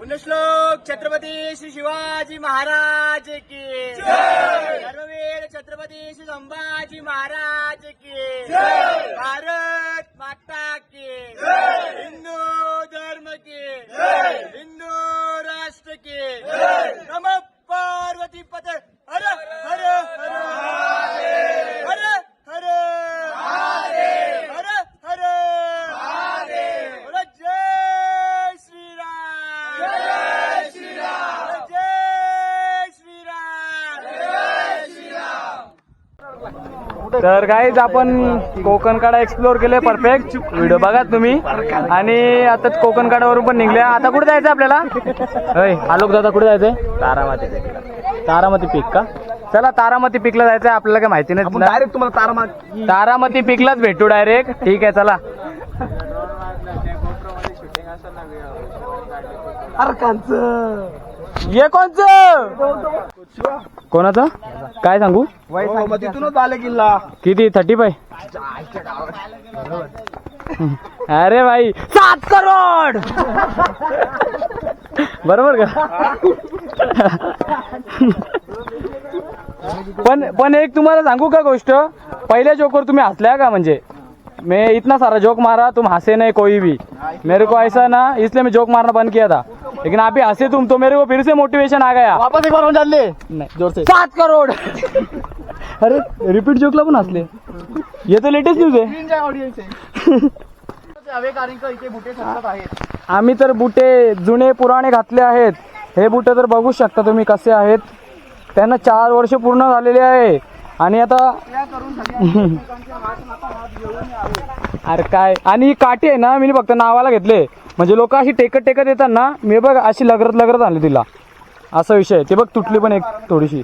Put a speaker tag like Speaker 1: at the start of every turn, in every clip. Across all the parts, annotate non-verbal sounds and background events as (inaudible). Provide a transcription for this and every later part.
Speaker 1: पुण्यश्लोक छत्रपती श्री शिवाजी महाराज की. धर्मवीर छत्रपती श्री संभाजी महाराज की. भारत माता की. हिंदू धर्म की. हिंदू राष्ट्र की. नम पार्वती पद हर हर हर. हर हर हर हर बोलो जय श्रीराम जय श्रीराम जय श्रीराम
Speaker 2: तर काहीच आपण कोकण काडा एक्सप्लोर केले परफेक्ट व्हिडिओ बघा तुम्ही. आणि आता कोकण काडावरून पण निघले. आता कुठे जायचं आपल्याला? होय आलोक दादा कुठे जायचंय? तारामती. तारामती पीक का? चला तारामती पीकला जायचंय. आपल्याला काय माहिती नाही
Speaker 1: डायरेक्ट तुम्हाला तारा
Speaker 2: तारामती पीकलाच भेटू डायरेक्ट ठीक आहे चला. ये कोणच? कोणाचं? काय सांगू?
Speaker 1: तिथूनच आले किल्ला
Speaker 2: किती? Thirty five? अरे भाई सात करोड! बरोबर का? पण पण एक तुम्हाला सांगू का गोष्ट? पहिल्या जोकवर तुम्ही हसल्या का म्हणजे? मैं इतना सारा जोक मारा तुम हंसे नहीं कोई भी। मेरे को ऐसा ना इसलिए मैं जोक मारना बंद किया था। लेकिन आप हंसे तुम तो मेरे को फिर से मोटिवेशन आ गया।
Speaker 1: वापस एक बार हम डाल ले
Speaker 2: नहीं जोर से। सात करोड। अरे रिपीट जोकला पण हसले ये तो लेटेस्ट न्यूज आहे आम्ही तर बुटे जुने पुराणे घातले आहेत. हे बुटे तर बघू शकता तुम्ही कसे आहेत. त्यांना चार वर्ष पूर्ण झालेले आहे. आणि आता अरे काय? आणि ही काठी आहे ना मी फक्त नावाला घेतले. म्हणजे लोक अशी टेकत टेकत येतात ना मी बघ अशी लगरत लगरत आणली तिला. असा विषय आहे. ते बघ तुटली पण एक थोडीशी.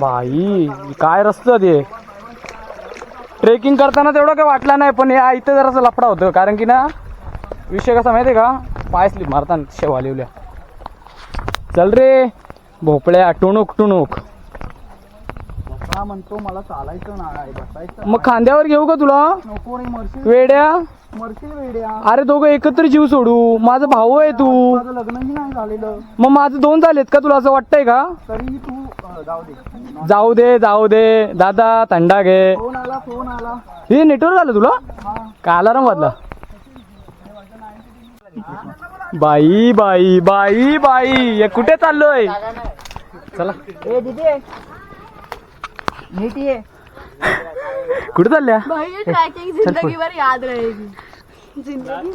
Speaker 2: बाई काय रस्ता ते. ट्रेकिंग करताना तेवढं काय वाटलं नाही पण या इथं जरासा लफडा होतं. कारण की ना विषय कसा माहिती आहे का? पाय स्लिप मारताना शेवा लिवल्या चल रे भोपळ्या टुणूक टुणूक.
Speaker 1: हा म्हणतो मला चालायचं नाही बसायचं
Speaker 2: मग खांद्यावर घेऊ का तुला?
Speaker 1: नको रे मरशील.
Speaker 2: वेड्या?
Speaker 1: मरशील वेड्या.
Speaker 2: अरे दोघं एकत्र जीव सोडू. माझा भाऊ आहे तू.
Speaker 1: माझं लग्नही नाही झालेलं.
Speaker 2: मग माझं दोन झालेत का तुला असं वाटतंय का?
Speaker 1: तरीही तू अं, जाऊ दे.
Speaker 2: जाऊ दे जाऊ दे. दादा थंडा घे.
Speaker 1: फोन आला फोन आला.
Speaker 2: हे नेटवर्क आलं तुला? का अलाराम वाजला? बाई बाई बाई बाई. हे कुठे चाललोय? चला.
Speaker 1: ए दिदी. नीट ये
Speaker 2: कुठे चालल्या?
Speaker 3: भाई ये ट्रैकिंग जिंदगी भर याद रहेगी जिंदगी.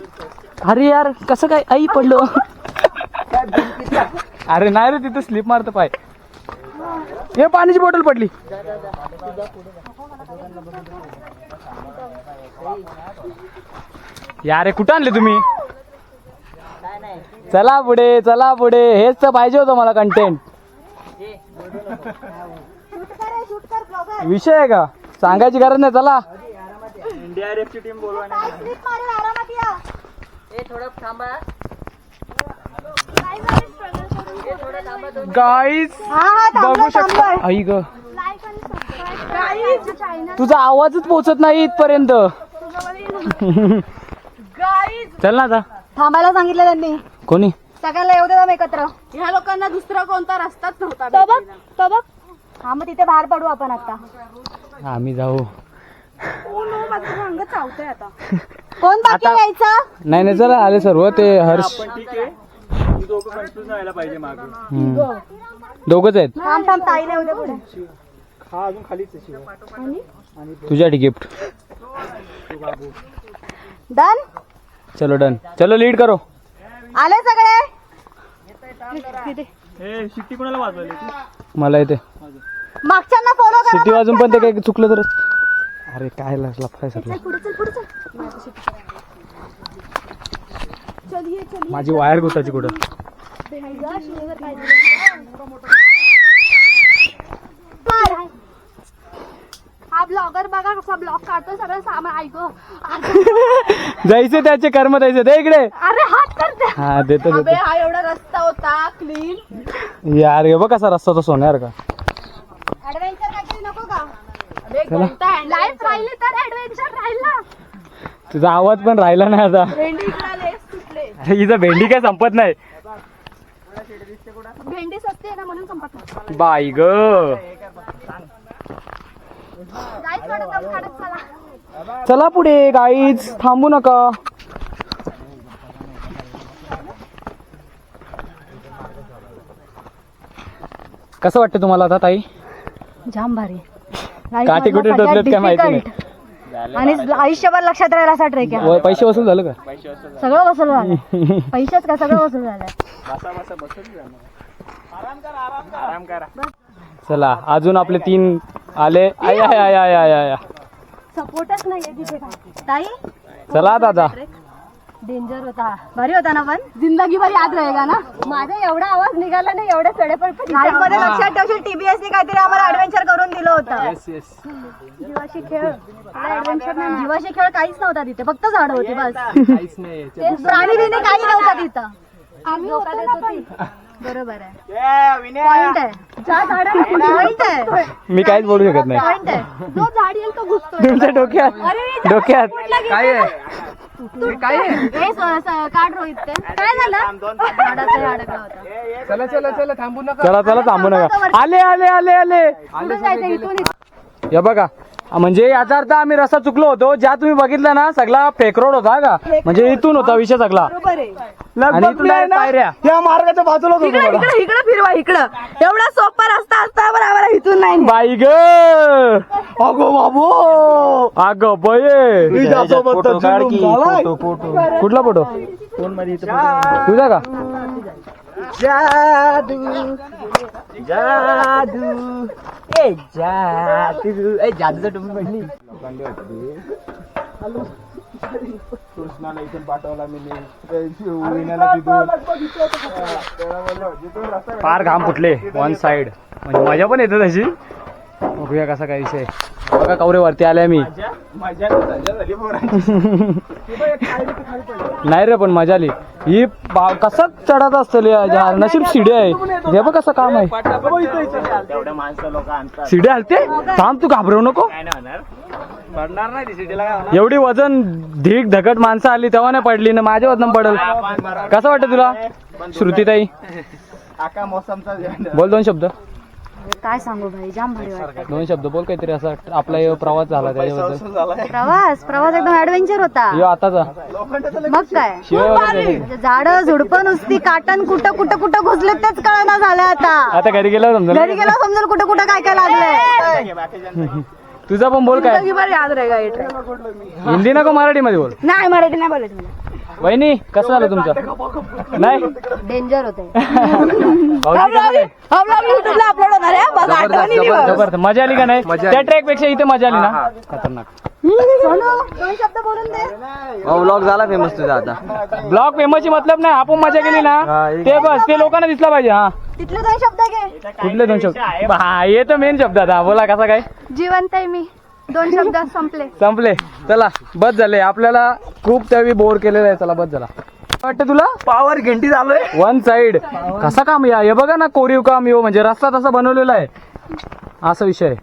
Speaker 2: अरे यार कसं काय आई पडलो? अरे नाही रे तिथं स्लिप मारत पाय. हे पाण्याची बॉटल पडली. यारे कुठं आणले तुम्ही? चला पुढे चला पुढे. हेच तर पाहिजे होतं मला कंटेंट विषय आहे का? सांगायची गरज नाही चला. गाईज बघू शकता. आई ग. तुझा आवाजच पोचत नाही इथपर्यंत. चल ना आता.
Speaker 3: थांबायला सांगितलं त्यांनी.
Speaker 2: कोणी?
Speaker 3: सगळ्यांना येऊ देता एकत्र. ह्या लोकांना दुसरा कोणता रस्ताच नव्हता तो बघ तो बघ. हा मग तिथे बाहेर पडू आपण आता.
Speaker 2: आम्ही जाऊ.
Speaker 3: माझं अंग चावतंय आता. (laughs) कोण बाकी
Speaker 2: आता-
Speaker 3: यायचं?
Speaker 2: नाही नाही चला आले सर्व ते हर्ष. दोघच आहेत.
Speaker 3: थांब थांब पुढे.
Speaker 2: तुझ्यासाठी गिफ्ट
Speaker 3: डन?
Speaker 2: चलो डन. चलो लीड करो.
Speaker 3: आले सगळे?
Speaker 2: मला येते.
Speaker 3: मागच्यांना फॉलो करा
Speaker 2: सिटी वाजून पण ते काही चुकलं तर अरे काय लफाय सगळं
Speaker 3: पुढे चल पुढे चल. चलिए चलिए
Speaker 2: माझी वायर गुताची कुठं?
Speaker 3: हा ब्लॉगर बघा कसा ब्लॉग काढतो सगळं सामान. ऐक.
Speaker 2: जायचे त्याचे कर्म द्यायचे दे इकडे.
Speaker 3: अरे हात करते.
Speaker 2: हा देतो
Speaker 3: अबे
Speaker 2: देतो
Speaker 3: हा एवढा रस्ता होता क्लीन
Speaker 2: यार हे बघ कसा रस्ता तो सोन्यार का?
Speaker 3: ऍडव्हेंचर काहीतरी नको का? लाईफ राहिली तर ऍडव्हेंचर राहील. ना
Speaker 2: तुझा आवाज पण राहिला नाही आता.
Speaker 3: भेंडी इकडे आले सुटले.
Speaker 2: अरे हिचं भेंडी काय संपत नाही.
Speaker 4: संपत नाही
Speaker 2: बाई ग
Speaker 4: जायचं थोडं दम काढत चला
Speaker 2: चला पुढे गाईज थांबू नका. कसं वाटतं तुम्हाला आता ताई?
Speaker 4: जाम भारी.
Speaker 2: काठी कुठे टोचलेत काय माहिती नाही.
Speaker 4: आणि आयुष्यभर लक्षात राहील असा ट्रेक आहे.
Speaker 2: पैसे वसूल झालं का?
Speaker 4: सगळं वसूल झालं. (laughs) पैसेच का सगळं वसूल झालंय
Speaker 2: चला अजून आपले तीन आले. I I I I I. I
Speaker 4: सपोर्टच नाहीये तिथे काय? ताई?
Speaker 2: चला दादा.
Speaker 4: डेंजर होता. भारी होता ना पण? जिंदगी भर याद रहेगा ना? माझा एवढा आवाज निघाला नाही एवढे चढे पण मध्ये लक्षात ठेवशील? टीबीएस ने काहीतरी आम्हाला ऍडव्हेंचर करून दिलं होतं. जीवाशी खेळ. ऍडव्हेंचर नाही. जीवाशी खेळ काहीच नव्हता तिथे. फक्त झाड होती बस. प्राणी काही नव्हता तिथं. आम्ही बरोबर आहे. पॉइंट आहे. ज्या झाडाला पॉइंट आहे.
Speaker 2: मी काहीच बोलू शकत नाही.
Speaker 4: पॉइंट आहे. जो झाड येईल तो घुसतोय.
Speaker 2: तुमच्या डोक्यात
Speaker 4: अरे
Speaker 2: डोक्यात
Speaker 5: काय आहे?
Speaker 4: हे स- स- काढ रोहित ते. काय झालं? झाडाचं हे अडकलं होतं.
Speaker 5: चला चला चला थांबू नका.
Speaker 2: चला चला थांबू नका. आले आले आले आले.
Speaker 4: कुठं जायचं इथून
Speaker 2: बघा. म्हणजे याचा अर्थ आम्ही रस्ता चुकलो होतो. ज्या तुम्ही बघितला ना सगळा फेक रोड होता का? म्हणजे इथून होता विषय सगळा. आणि इथून direct पायऱ्या.
Speaker 5: या मार्गाच्या बाजूला होतो
Speaker 4: इकडे इकडे इकडे फिरवा इकडं. एवढा सोपा रस्ता असता बरं आम्हाला इथून नाही.
Speaker 2: बाई ग!
Speaker 5: अगो बाबू!
Speaker 2: अग बये
Speaker 5: जुलूम झालाय.
Speaker 2: कुठला फोटो तुझा का?
Speaker 5: जादू जादू ए जादू ए जादूचा टोपी पडली. कृष्णाला इथून पाठवला मी
Speaker 2: फार घाम फुटले वन साइड म्हणजे मजा पण येते तशी. बघूया कसा काय विषय बघा कवरे वरती आलाय मी.
Speaker 5: मजा मजा झाली पोरांची. (laughs)
Speaker 2: नाही रे पण मजा आली. ही कसा चढत असतं या नशीब सिडी आहे. हे बघ कसं काम आहे.
Speaker 5: तेवढ्या माणसं लोक आणतात.
Speaker 2: सिडी हलते? थांब तू घाबरवू नको.
Speaker 5: काय नाही होणार. पडणार नाही ती सिटीला काय होणार?
Speaker 2: एवढी वजन ढीक धकट माणसं आली तेव्हा नाही पडली ना माझ्या वजन पडल. कसं वाटतं तुला श्रुतीताई? (laughs)
Speaker 5: आका मोसमचा
Speaker 2: बोल दोन शब्द.
Speaker 4: काय सांगू भाई? जाम भारी वाटत
Speaker 2: दोन शब्द बोल काहीतरी असा. आपला प्रवास झाला त्याच्याबद्दल.
Speaker 4: प्रवास? प्रवास एकदम ऍडव्हेंचर होता.
Speaker 2: यो आताचा
Speaker 4: मग काय. म्हणजे झाडं झुडपं नुसती काटण कुठं कुठं कुठं घुसले तेच कळना झालं आता.
Speaker 2: आता घरी गेला समजा
Speaker 4: घरी गेला समजेल कुठं कुठं काय काय लागलंय.
Speaker 2: तुझा पण बोल काय?
Speaker 4: याद रहेगा ट्रेक.
Speaker 2: हिंदी नको मराठी मध्ये बोल.
Speaker 4: नाही मराठी नाही बोलायचं मला.
Speaker 2: वहिनी कसं झालं तुमचं? नाही?
Speaker 4: डेंजर होते.
Speaker 2: भाऊजी कसं काय?
Speaker 4: युट्यूबला अपलोड होणार आहे बघ आठवणी दिवस.
Speaker 2: जबरदस्त. मजा आली का नाही? त्या ट्रॅकपेक्षा इथे मजा आली ना? खतरनाक.
Speaker 4: सोनू, दोन शब्द बोलून दे.
Speaker 5: ब्लॉग झाला फेमस तुझा आता.
Speaker 2: ब्लॉग फेमसची मतलब नाही आपण मजा केली ना? ते बस ते लोकांना दिसला पाहिजे हा.
Speaker 4: तिथले दोन शब्द घे.
Speaker 2: कुठले दोन शब्द? हा हे तर मेन शब्द आता बोला कसा काय?
Speaker 4: जिवंत आहे मी. दोन शब्द संपले.
Speaker 2: संपले. चला बस झाले. आपल्याला खूप त्यावेळी बोर केलेला आहे. चला बस झाला. वाटतं तुला?
Speaker 5: पावर घंटी चालू
Speaker 2: वन साइड कसा काम या? हे बघा ना कोरीव काम यो. म्हणजे रस्ता तसा बनवलेला आहे. असा विषय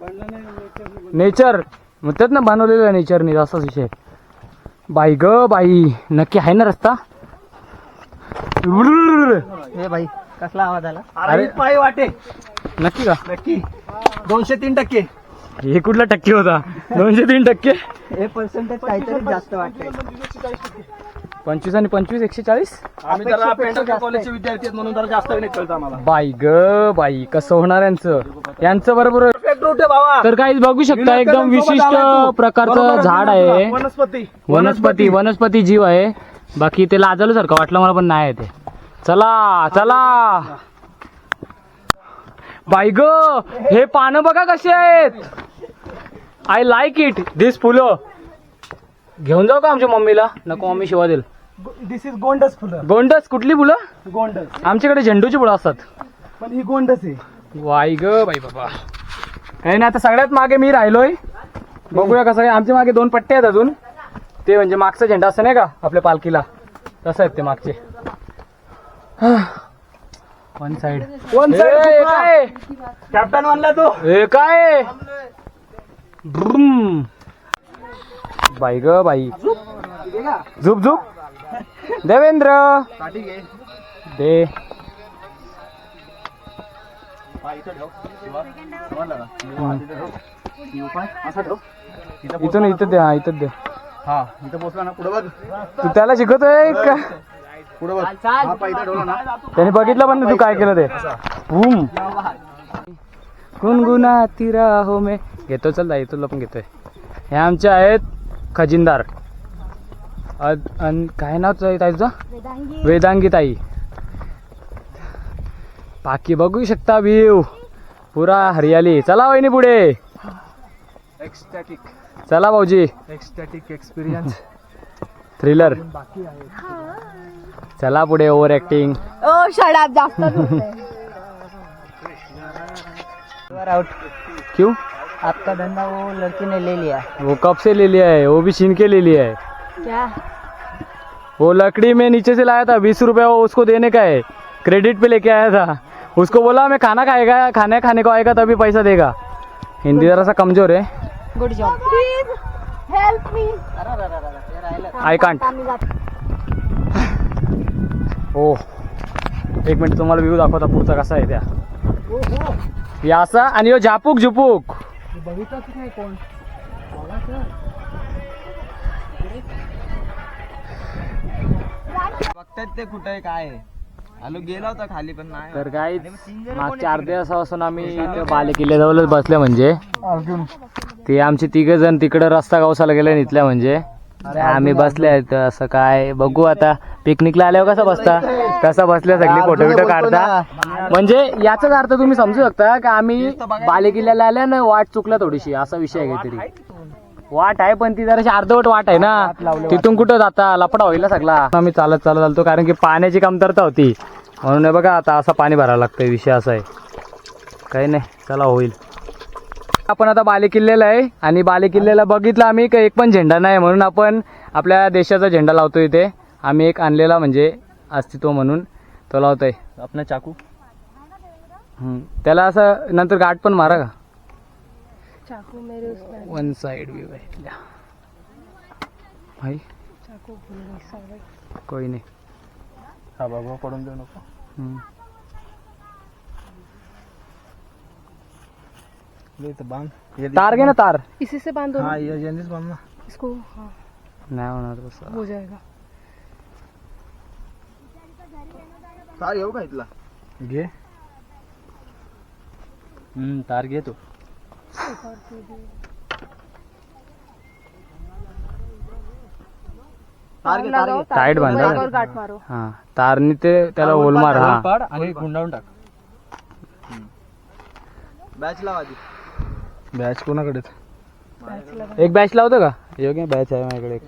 Speaker 2: नेचर म्हणतात ना बनवलेला आहे नेचरने असाच विषय बाई ग बाई. नक्की आहे ना रस्ता?
Speaker 5: हे भाई कसला आवाज आला? अरे पाय वाटे.
Speaker 2: नक्की का?
Speaker 5: नक्की. दोनशे तीन टक्के.
Speaker 2: हे कुठला टक्के होता? दोनशे तीन टक्के?
Speaker 5: हे पर्सेंटेज काहीतरी जास्त वाटते
Speaker 2: पंचवीस आणि पंचवीस एकशे चाळीस?
Speaker 5: आम्ही पेंटर कॉलेजचे विद्यार्थी आहेत म्हणून जरा जास्त नाही कळतं आम्हाला.
Speaker 2: बाई ग बाई कसं होणार यांचं? यांचं बरोबर
Speaker 5: परफेक्ट रूट आहे बाबा
Speaker 2: तर काही बघू शकता एकदम विशिष्ट प्रकारचं झाड आहे.
Speaker 5: वनस्पती.
Speaker 2: वनस्पती वनस्पती. जीव आहे. बाकी ते लाजल्यासारखं वाटलं मला पण नाही आहे ते. चला चला. बाई ग हे पानं बघा कसे आहेत. आय लाईक इट दिस फुलं घेऊन जाऊ का आमच्या मम्मीला? नको मम्मी शिवा देईल.
Speaker 5: दिस इज गोंडस फुलं
Speaker 2: गोंडस कुठली फुलं?
Speaker 5: गोंडस
Speaker 2: आमच्याकडे झेंडूची फुलं असतात.
Speaker 5: पण ही गोंडस आहे.
Speaker 2: वाई ग बाई बाबा. काही नाही आता सगळ्यात मागे मी राहिलोय. बघूया कसं काय. आमच्या मागे दोन पट्टे आहेत अजून. ते म्हणजे मागचा झेंडा असतं नाही का आपल्या पालखीला. तसं आहेत ते मागचे. वन साइड
Speaker 5: फुटला.
Speaker 2: काय?
Speaker 5: कॅप्टन म्हणला तो.
Speaker 2: हे काय. बाई ग बाई. झुप झुप. देवेंद्र. दे.
Speaker 5: इथं
Speaker 2: इथून इथं दे हा इथं दे.
Speaker 5: हा इथं ना पुढे बघ
Speaker 2: तू त्याला शिकवतोय का?
Speaker 5: पुढे बघ हा ना
Speaker 2: त्याने बघितलं पण तू काय केलं ते. बूम गुणगुणाती राहो मे. घेतो चल दाई तुला पण घेतोय. हे आमचे आहेत खजिनदार. अन काय नाव ताई ताईचं
Speaker 4: वेदांगी.
Speaker 2: वेदांगी ताई. बाकी बघू शकता व्ह्यू पुरा हरियाली. चला वहिनी पुढे.
Speaker 5: एक्स्टॅटिक
Speaker 2: चला भाऊजी.
Speaker 5: एक्स्टॅटिक एक्सपिरियन्स
Speaker 2: थ्रिलर चला पुढे ओव्हर ऍक्टिंग
Speaker 4: ओ शडाप जास्त बोलतोय.
Speaker 2: आउट क्यों?
Speaker 6: आपका धंधा वो लड़की ने ले लिया।
Speaker 2: वो कब से ले लिया है? वो भी छीन के ले लिया है।
Speaker 4: क्या?
Speaker 2: वो लकड़ी में नीचे से लाया था बीस रुपया वो उसको देने का है। क्रेडिट पे लेके आया था। उसको बोला मैं खाना खाएगा खाने खाने को आएगा तभी पैसा देगा। हिंदी जरा सा कमज़ोर है।
Speaker 4: Good job please help me
Speaker 2: I can't ओ एक मिनिट तुम्हाला व्ह्यू दाखवता पुढचा कसा आहे त्या? असा आणि ह्यो झापूक झुपूक.
Speaker 6: बघतात ते कुठे काय आलो गेला होता खाली पण नाही.
Speaker 2: तर काय मागच्या अर्ध्या तासापासून आम्ही इथं बाले किल्ल्याजवळच बसले म्हणजे. ते आमचे तिघ जण तिकडं रस्ता गावसाला गेले इथल्या म्हणजे. आम्ही बसले आहेत असं काय बघू आता. पिकनिकला आल्यावर कसं बसता? कसं बसल्या सगळी फोटो बिटो काढता? म्हणजे याचाच अर्थ तुम्ही समजू शकता की आम्ही बाले किल्ल्याला आल्या ना वाट चुकला थोडीशी असा विषय आहे काहीतरी. वाट आहे पण ती जराशी अर्धवट वाट आहे ना. तिथून कुठं जाता? लपडा होईल ना सगळा. आम्ही चालत चालत चालतो कारण की पाण्याची कमतरता होती. म्हणून हे बघा आता असा पाणी भरावं लागतं विषय असा आहे. काही नाही चला होईल. आपण आता बाले किल्ल्याला आहे आणि बाले किल्ल्याला बघितलं आम्ही का एक पण झेंडा नाही म्हणून आपण आपल्या देशाचा झेंडा लावतो इथे. आम्ही एक आणलेला म्हणजे अस्तित्व म्हणून तो लावतोय.
Speaker 6: आपला चाकू?
Speaker 2: हम्म. त्याला असं नंतर गाठ पण मारा का?
Speaker 4: चाकू मेरे
Speaker 2: वन साइड व्यू आहे भाई. कोई नाही.
Speaker 5: हा बाबा पडून देऊ नको. बांध.
Speaker 2: तार घे ना तार.
Speaker 4: इसी से बांधो
Speaker 5: हा ये जेनीच बांध ना.
Speaker 4: इसको हाँ.
Speaker 2: नाही होणार तसं.
Speaker 4: हो जाएगा.
Speaker 5: तार येऊ का इथला? घे.
Speaker 2: हम्म, तार घे तू.
Speaker 5: तार घे तार घे.
Speaker 2: टाईट बांधा.
Speaker 4: और गाठ मारो.
Speaker 2: हा तारनी ते त्याला होल मार हा.
Speaker 5: पाड आणि गुंडाळून टाक.
Speaker 6: बॅच लावा आधी.
Speaker 5: बॅच कोणाकडेच?
Speaker 2: एक बॅच लावतो का? योग्य बॅच आहे माझ्याकडे एक.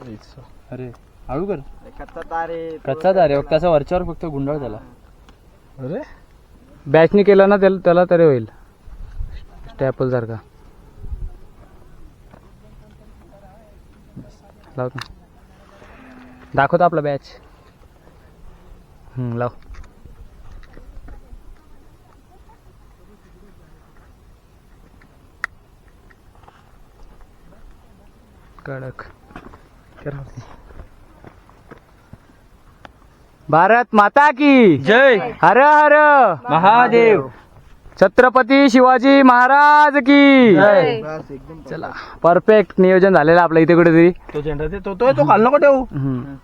Speaker 2: अरे हळू कर.
Speaker 6: कच्चा तार आहे
Speaker 2: कच्चा तार आहे कसा वरच्यावर फक्त गुंडाळ झाला.
Speaker 5: अरे?
Speaker 2: बॅचनी केलं ना त्याला त्याला तरी होईल. स्टॅपल सारखा. लावतो दाखवतो आपला बॅच हम्म, लाव. कडक. भारत माता की।
Speaker 6: जय।
Speaker 2: हर हर।
Speaker 6: महादेव।
Speaker 2: छत्रपती शिवाजी महाराज की।
Speaker 5: एकदम
Speaker 2: चला परफेक्ट नियोजन झालेलं आपलं इथे कुठेतरी.
Speaker 5: तो झेंडा ते तो तो तो खाल नको ठेवू
Speaker 2: हम्म.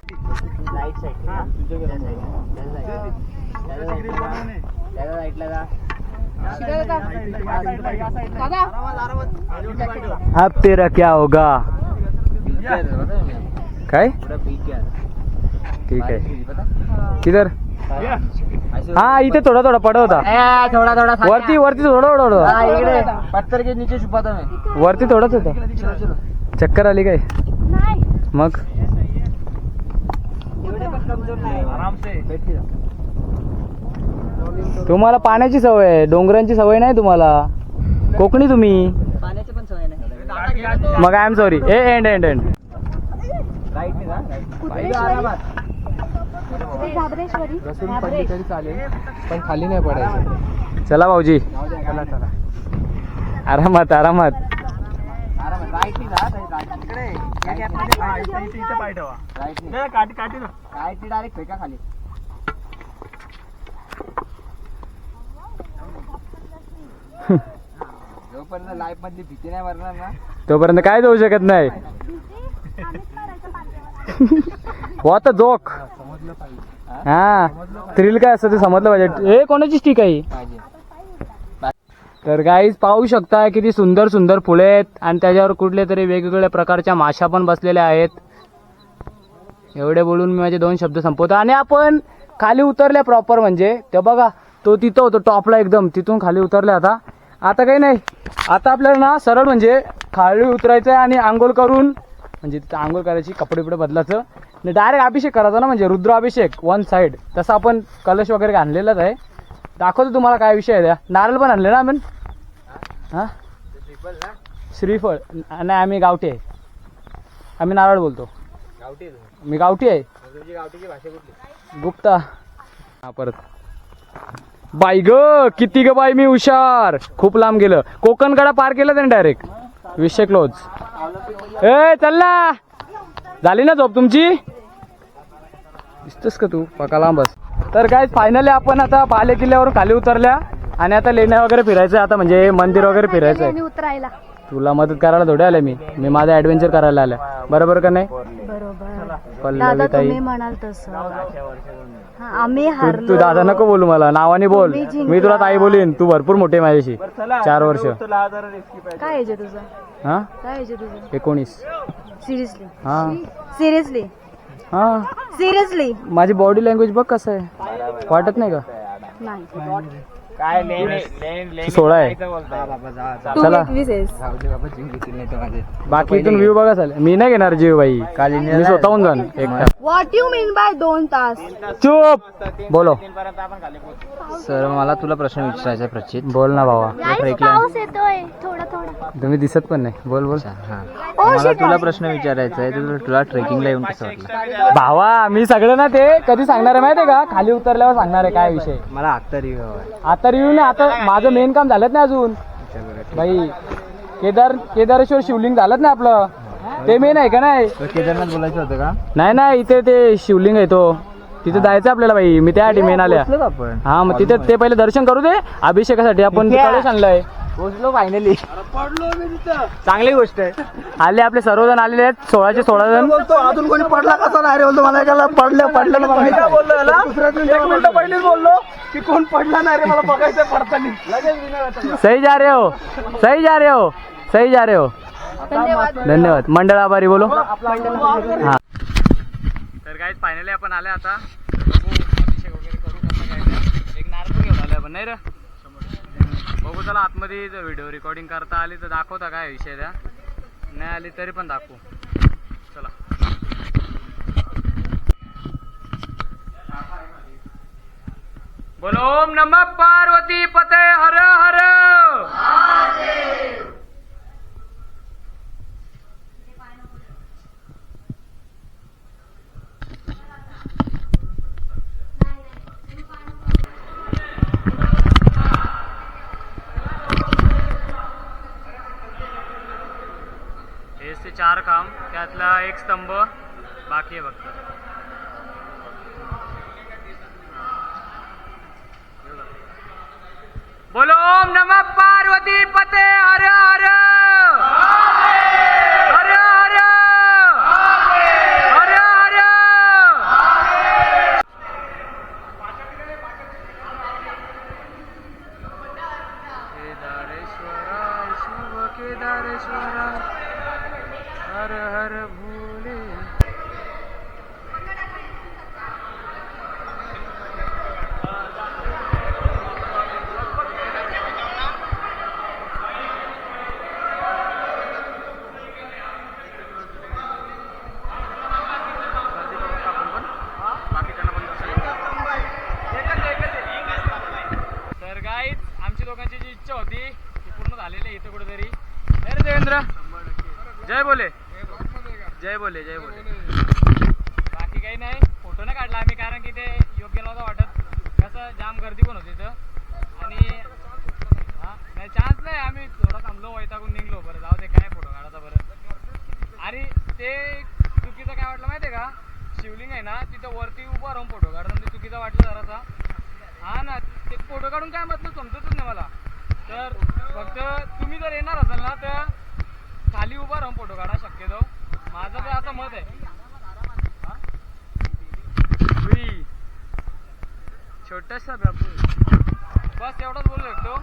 Speaker 2: अब तेरा क्या होगा? काय ठीक आहे. किधर? हा इथे थोडा थोडा पडत होता.
Speaker 6: थोड़ा थोड़ा
Speaker 2: वरती वरती थोडा थोडा होता
Speaker 6: इकडे. पत्थर के नीचे छुपा था मैं.
Speaker 2: वरती थोडाच होता. चक्कर आली काय? मग?
Speaker 5: आराम से
Speaker 2: तुम्हाला पाण्याची सवय आहे. डोंगरांची सवय नाही तुम्हाला? कोकणी तुम्ही?
Speaker 6: पाण्याची पण सवय नाही.
Speaker 2: मग I am sorry a end end end
Speaker 6: right
Speaker 5: चालेल पण खाली नाही पडायचं.
Speaker 2: चला भाऊजी.
Speaker 5: चला चला.
Speaker 2: आरामात आरामात.
Speaker 6: फेका खाली. जोपर्यंत लाईफ मधली भीती नाही भरणार ना.
Speaker 2: तोपर्यंत काय जाऊ शकत नाही. वॉट (laughs) जोक हा. थ्रिल काय असतं ते समजलं पाहिजे. हे कोणाची स्टिक आहे. तर गाईज पाहू शकता किती सुंदर सुंदर फुले आहेत. आणि त्याच्यावर कुठले तरी वेगवेगळ्या प्रकारच्या माशा पण बसलेल्या आहेत. एवढे बोलून मी माझे दोन शब्द संपवतो. आणि आपण खाली उतरल्या प्रॉपर म्हणजे. ते बघा तो तिथं होतो टॉपला एकदम. तिथून खाली उतरल्या आता. आता काही नाही. आता आपल्याला ना सरळ म्हणजे खाली उतरायचं आहे आणि आंघोळ करून म्हणजे तिथं आंघोळ करायची कपडे बिपडे बदलायचं. आणि डायरेक्ट अभिषेक करायचा ना म्हणजे रुद्र अभिषेक वन साईड तसं आपण कलश वगैरे आणलेलाच आहे. दाखवतो तुम्हाला काय विषय आहे त्या. नारळ पण आणले ना आपण हा? श्रीफळ. नाही आम्ही गावठी आहे. आम्ही नारळ बोलतो. मी गावठी आहे. गुप्ता. हा परत. बाई ग किती ग बाई मी हुशार. खूप लांब गेलं. कोकणकडा पार केलं त्याने डायरेक्ट विषय क्लोज ए चल्ला झाली ना झोप तुमची? दिसतोस का तू? पका लांबस तर काय फायनली आपण आता बाले किल्ल्यावरून खाली उतरल्या आणि आता लेण्या वगैरे फिरायचं आता म्हणजे मंदिर वगैरे फिरायचं आहे
Speaker 4: उतरायला.
Speaker 2: तुला मदत करायला थोडे आले मी. मी माझा ऍडव्हेंचर करायला आलं बरोबर का नाही?
Speaker 4: बरोबर. दादा
Speaker 2: पल्लवी ताई.
Speaker 4: तुम्ही म्हणाल तसं. हा, आम्ही
Speaker 2: तू
Speaker 4: हारलो.
Speaker 2: तू दादा नको बोलू मला. नावाने बोल.
Speaker 4: तुम्ही जिंकला.
Speaker 2: मी तुला ताई बोलीन. तू भरपूर मोठी माझ्याशी. चार वर्ष.
Speaker 4: काय तुझं?
Speaker 2: हा?
Speaker 4: काय तुझं?
Speaker 2: एकोणीस.
Speaker 4: सिरियसली
Speaker 2: हा.
Speaker 4: सिरियसली
Speaker 2: हा?
Speaker 4: सिरियसली
Speaker 2: माझी बॉडी लँग्वेज बघ कसं आहे. वाटत नाही का?
Speaker 4: नाही.
Speaker 6: काय
Speaker 2: सोळा आहे.
Speaker 6: बाबा जा जा.
Speaker 4: तू
Speaker 2: चला.
Speaker 4: एकवीस आहेस.
Speaker 2: बाकी इथून व्ह्यू बघा चालेल. मी नाही घेणार जीव बाई. मी स्वतःहून जाण एकटा.
Speaker 4: व्हॉट यू मीन बाय दोन तास
Speaker 2: चुप! बोलो.
Speaker 7: सर मला तुला प्रश्न विचारायचा आहे प्रचित.
Speaker 2: बोल ना भावा.
Speaker 4: पाऊस येतोय थोडा थोडा.
Speaker 2: तुम्ही दिसत पण नाही. बोल बोल.
Speaker 7: हा. मला तुला प्रश्न विचारायचा आहे. तर तुला ट्रेकिंगला येऊन कसं वाटलं?
Speaker 2: भावा मी सगळं ना ते कधी सांगणार आहे माहितीये का? खाली उतरल्यावर सांगणार आहे काय विषय.
Speaker 7: मला आता रिव्ह्यू हवा
Speaker 2: आता रिव्ह्यू नाही आता माझं मेन काम झालंच नाही अजून. भाई केदार केदारेश्वर शिवलिंग झालंच नाही आपलं. ते मेन आहे का नाही?
Speaker 7: केदारनाथ बोलायचं होतं का?
Speaker 2: नाही नाही इथे ते शिवलिंग आहे तो. तिथे जायचं आपल्याला भाई मी त्यासाठी मेन आल्या.
Speaker 7: आपण?
Speaker 2: हा मग तिथे ते पहिले दर्शन करू दे अभिषेकासाठी. आपण
Speaker 7: ठीक आहे.
Speaker 2: आणलाय.
Speaker 7: पोचलो फायनली
Speaker 2: चांगली गोष्ट आहे. आले आपले सर्वजण आलेले आहेत सोळाचे सोळा जण.
Speaker 5: बोलतो अजून कोणी पडला कसा नाही रे बोलतो मला एकाला पडलं पडलं ना मला काय बोललो याला? एक मिनिट पहिलेच बोललो. की कोण पडला नाही रे मला बघायचं पडताना
Speaker 2: सही जा रहे हो. सही जा रहे हो. सही जा रहे हो. धन्यवाद. मंडळ आभारी बोलो. हा तर काय फायनली आपण आले आता. अभिषेक वगैरे करू कसं काय ते. एक नारळ पण घेऊन आपण नाही रे? बघू चला आतमध्ये व्हिडिओ रेकॉर्डिंग करता आली तर दाखवता काय विषय त्या. नाही आली तरी पण दाखवू. चला. बोलो ओम नमः पार्वती पते हर हर. चार काम, त्यातला एक स्तंभ, बाकी आहे फक्त. बोलो, ओम नमः पार्वती पते, हर हर हर बोले जय बोले बाकी काही नाही. फोटो नाही काढला आम्ही कारण की ते योग्य नव्हतं वाटत. कसं जाम गर्दी पण होती इथं. आणि हा नाही चान्स नाही. आम्ही थोडं थांबलो वैतागून निघलो. बरं जाऊ दे काय फोटो काढायचा बरं. आणि ते चुकीचं काय वाटलं माहिती आहे का? शिवलिंग आहे ना तिथं वरती उभं राहून फोटो काढतो ते चुकीचं वाटलं जरासा. हा ना ते फोटो काढून काय मतलब समजतच नाही मला. तर फक्त तुम्ही जर येणार असाल ना तर खाली उभा राहून फोटो काढा शक्यतो. माझं तर असं मत आहे? उई. छोटासा बापू. बस एवढंच बोलू शकतो.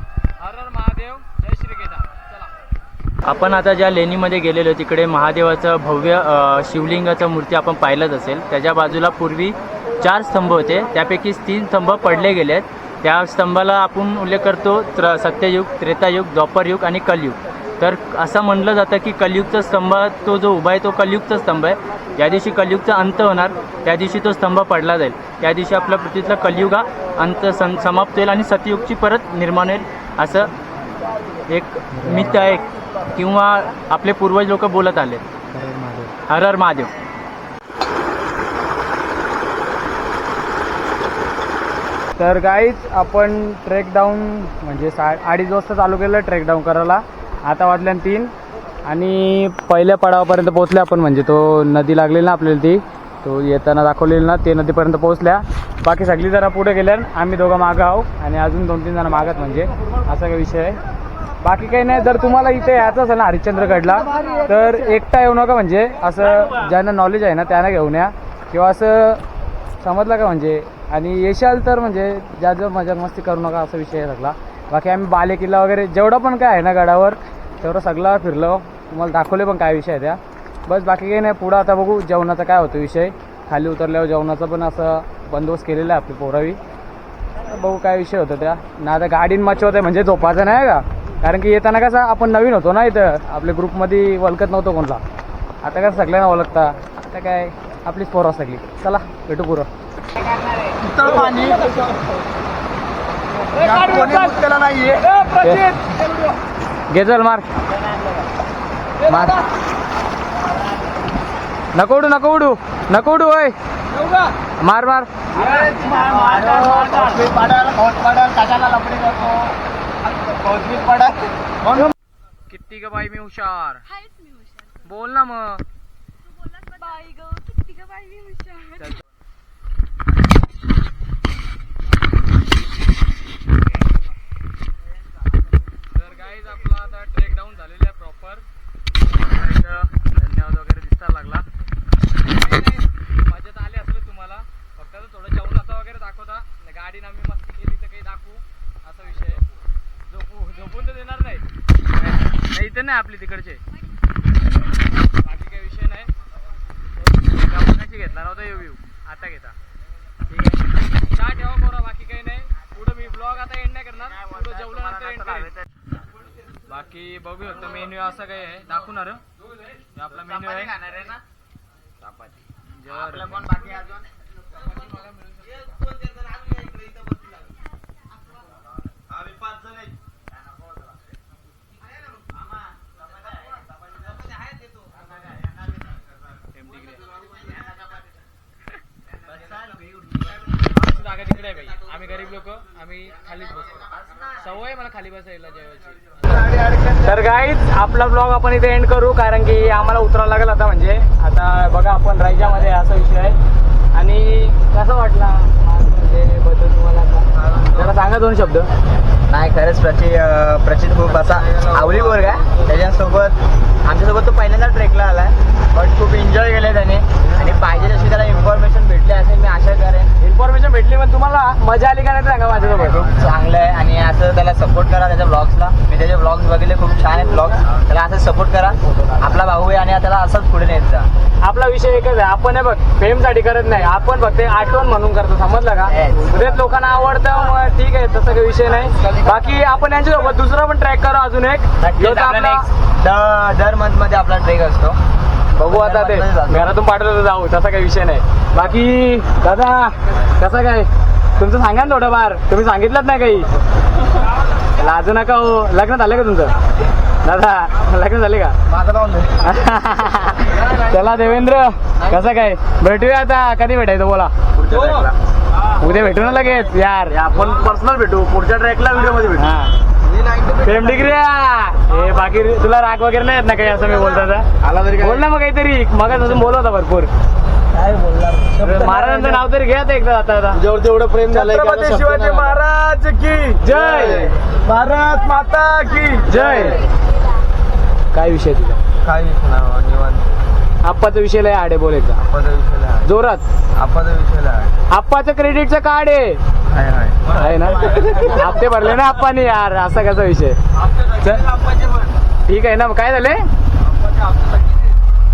Speaker 2: हर हर महादेव जय श्री केदार. चला.
Speaker 7: आपण आता ज्या लेणीमध्ये गेलेलो तिकडे महादेवाचं भव्य शिवलिंगाचं मूर्ती आपण पाहिलंच असेल. त्याच्या बाजूला पूर्वी चार स्तंभ होते. त्यापैकी तीन स्तंभ पडले गेलेत. त्या स्तंभाला आपण उल्लेख करतो त्र सत्ययुग त्रेतायुग द्वापरयुग आणि कलयुग. तर असं म्हटलं जातं की कलयुगचा स्तंभ तो जो उभा आहे तो कलयुगचा स्तंभ आहे. ज्या दिवशी कलयुगचा अंत होणार त्या दिवशी तो स्तंभ पडला जाईल. त्या दिवशी आपल्या पृथ्वीतला कलयुग हा अंत सं समाप्त होईल आणि सतयुगची परत निर्माण होईल असं एक मिथ आहे किंवा आपले पूर्वज लोक बोलत आले. हर हर महादेव.
Speaker 2: तर गाईच आपण ट्रेक डाऊन म्हणजे सा अडीच वाजता चालू केलं ट्रेक डाऊन करायला. आता वाजल्या तीन. आणि पहिल्या पडावापर्यंत पोहोचल्या आपण म्हणजे तो नदी लागलेली ना आपल्याला ती. तो येताना दाखवलेली ना ते नदीपर्यंत पोहोचल्या. बाकी सगळी जरा पुढे गेल्या आम्ही दोघं मागं आहो आणि अजून दोन तीन जण मागत म्हणजे. असा काही विषय आहे. बाकी काही नाही जर तुम्हाला इथे यायचं असेल ना हरिश्चंद्रगडला तर एकटा येऊ नका म्हणजे. असं ज्यांना नॉलेज आहे ना त्यांना घेऊन या. किंवा असं समजलं का म्हणजे? आणि येशाल तर म्हणजे ज्या ज्या मजा मस्ती करू नका असा विषय आहे सगळा. बाकी आम्ही बाले किल्ला वगैरे जेवढं पण काय आहे ना गडावर तेवढं सगळं फिरलो. तुम्हाला दाखवले पण काय विषय आहे त्या. बस बाकी काही नाही पुढं आता बघू जेवणाचा काय होतो विषय. खाली उतरल्यावर जेवणाचा पण असं बंदोबस्त केलेला आहे आपली पोरावी. बघू काय विषय होतो त्या. ना आता गाडीन मच्छी होते म्हणजे झोपायचं नाही का? कारण की येताना कसं आपण नवीन होतो ना इथं. आपल्या ग्रुपमध्ये ओळखत नव्हतो कोणता आता कसं सगळ्यांना ओळखता. आता काय आपलीच पोरं सगळी चला भेटू पुरं.
Speaker 5: पाणी यात कोणी नाहीये?
Speaker 2: चल मार. मार. नको उडू नको उडू. नको उडू होय मार मार. किती ग बाई मी हुशार? बोल ना मग. तर गाईज आपला आता ट्रेक डाऊन झालेला आहे प्रॉपर धन्यवाद वगैरे दिसायला लागला मजेत आले असलं तुम्हाला फक्त आता थोडं जेवणाचा वगैरे दाखवता गाडीनं आम्ही मस्ती केली तर काही दाखवू असा विषय आहे. झोपू झोपून तर देणार नाही नाही इथे नाही आपली तिकडचे बाकी काही विषय नाही. घेतला नव्हता येऊ येऊ आता घेता. ठीक आहे. चहा ठेवा पोरा बाकी काही नाही. पुढं मी ब्लॉग आता एंड नाही करणार. पुढं जेवल्यानंतर एंड करेन. बाकी बघू शकतो मेन्यू असा काही आहे. दाखवणार हे आपला मेन्यू आहे जर आमची जागा तिकडे आहे भाई आम्ही गरीब लोक आम्ही खालीच बसतो सवय आहे मला खाली बसायला जेवायची तर गाईज आपला ब्लॉग आपण इथे एंड करू कारण की आम्हाला उतरावं लागेल आता म्हणजे. आता बघा आपण रायजामध्ये असा विषय आहे. आणि कसं वाटला? म्हणजे बद्दल तुम्हाला जरा सांगा दोन शब्द.
Speaker 6: नाही खरंच प्रचि प्रचित खूप असा आवली वर्ग आहे. त्याच्यासोबत आमच्यासोबत तो पहिल्यांदा ट्रेकला आलाय. बट खूप एन्जॉय केलं त्याने. आणि पाहिजे तशी त्याला इन्फॉर्मेशन भेटली असेल मी आशा करेन.
Speaker 2: इन्फॉर्मेशन भेटली पण तुम्हाला मजा आली का नाही ते सांगा माझ्यासोबत
Speaker 6: खूप चांगलं आहे. आणि असं त्याला सपोर्ट करा त्याच्या ब्लॉग्सला मी त्याचे ब्लॉग्स बघितले खूप छान आहेत ब्लॉग्स त्याला असं सपोर्ट करा. आपला भाऊ आहे आणि त्याला असंच पुढे जा.
Speaker 2: आपला विषय एकच आहे. आपण हे बघ फेमसाठी करत नाही. आपण फक्त आठवण म्हणून करतो समजलं का?
Speaker 6: Yes.
Speaker 2: उद्याच लोकांना आवडतं मग ठीक आहे तसं काही विषय नाही. बाकी आपण यांच्यासोबत दुसरा पण ट्रॅक करू अजून एक.
Speaker 6: नक्कीच
Speaker 2: ह्यो तर
Speaker 6: आपला
Speaker 2: आपला
Speaker 6: next. दर दर मंथमध्ये आपला ट्रेक असतो.
Speaker 2: बघू आता ते. घरातून पाठवलं तर जाऊ तसा काही विषय नाही. बाकी दादा कसं काय? तुमचं सांगा ना थोडं बार तुम्ही सांगितलंच नाही काही. लाजू नका हो. लग्न झालं का तुमचं? दादा लग्न झाले का?
Speaker 5: माझं नाव नाही. (laughs)
Speaker 2: चला देवेंद्र कसं काय? भेटूया आता. कधी भेटायचं बोला? उद्या भेटू ना लगेच यार.
Speaker 5: आपण पर्सनल भेटू. पुढच्या ट्रॅकला व्हिडिओमध्ये भेटू.
Speaker 2: हा. प्रेम डिग्री हे बाकी तुला राग वगैरे नाही येत ना काही असं मी बोलतो
Speaker 5: आला तरी?
Speaker 2: बोल ना मग काहीतरी. मग अजून बोलत होता भरपूर.
Speaker 5: काय बोलणार?
Speaker 2: महाराजांचं नाव तरी घ्या आता एकदा आता आता.
Speaker 5: तुझ्यावर जेवढं प्रेम आता
Speaker 3: छत्रपती
Speaker 5: शब्द
Speaker 3: शिवाजी. महाराज की.
Speaker 2: जय.
Speaker 3: भारत माता की.
Speaker 2: जय. काय विषय तुझा?
Speaker 6: काय निवांत.
Speaker 2: आप्पाचा विषय लय आडे बोल एकदा.
Speaker 6: आपाचा विषय
Speaker 2: जोरात.
Speaker 6: आपाचा विषय
Speaker 2: आप्पाचं क्रेडिटचं कार्ड आहे.
Speaker 6: हाय हाय.
Speaker 2: आहे ना? हप्ते भरले ना आप्पाने यार असा कसा विषय. ठीक आहे ना मग काय झाले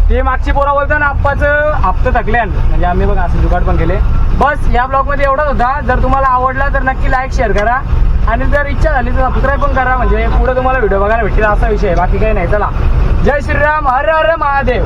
Speaker 2: ते मागची पोरा बोलतो ना आप्पाचं हप्ते थकले म्हणजे आम्ही बघा असं जुगाड पण केले. बस या ब्लॉगमध्ये एवढंच होता. जर तुम्हाला आवडला तर नक्की लाईक शेअर करा. आणि जर इच्छा झाली तर सबस्क्राईब पण करा म्हणजे पुढे तुम्हाला व्हिडिओ बघायला भेटतील असा विषय आहे. बाकी काही नाही. चला. जय श्रीराम हर हर महादेव.